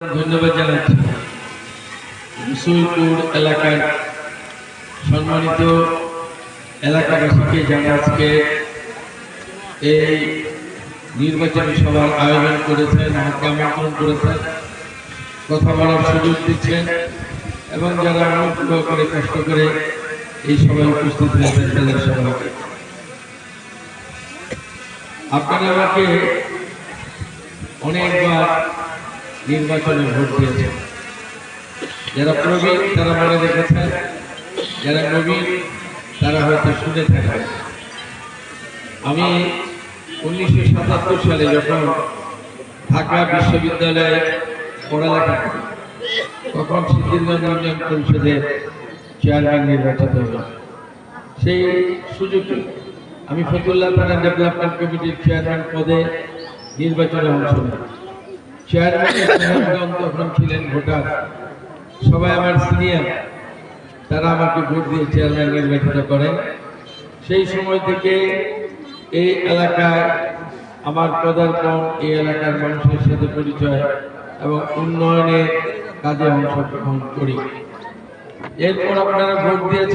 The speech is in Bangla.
ধন্যবাদ জানাচ্ছি। রসুলপুর এলাকার সম্মানিত এলাকাবাসীকে যারা আজকে এই নির্বাচনী সভার আয়োজন করেছেন, আমাকে আমন্ত্রণ করেছেন, কথা বলার সুযোগ দিচ্ছেন এবং যারা অনুগ্রহ করে, কষ্ট করে এই সভায় উপস্থিত হয়েছেন, তাদের সবাইকে। আপনারা আমাকে অনেকবার নির্বাচনে ভোট দিয়েছেন। যারা প্রবীণ, তারা মনে রেখেছেন, যারা নবীন, তারা হয়তো শুনে থাকবেন। আমি উনিশশো সাতাত্তর সালে যখন ঢাকা বিশ্ববিদ্যালয়ে পড়ালেখা করি, তখন সিদ্ধিরগঞ্জ ইউনিয়ন পরিষদের চেয়ারম্যান নির্বাচিত হলাম। সেই সুযোগে আমি ফতুল্লাহ থানা ডেভেলপমেন্ট কমিটির চেয়ারম্যান পদে নির্বাচনে অংশ নেই চেয়ারম্যান ছিলেন ভোটার। সবাই আমার সিনিয়র। তারা আমাকে ভোট দিয়ে চেয়ারম্যান নির্বাচিত করেন সেই সময় থেকে এই এলাকায় আমার পদার্পণ এই এলাকার মানুষের সাথে পরিচয় এবং উন্নয়নের কাজে অংশগ্রহণ করি। এরপর আপনারা ভোট দিয়েছেন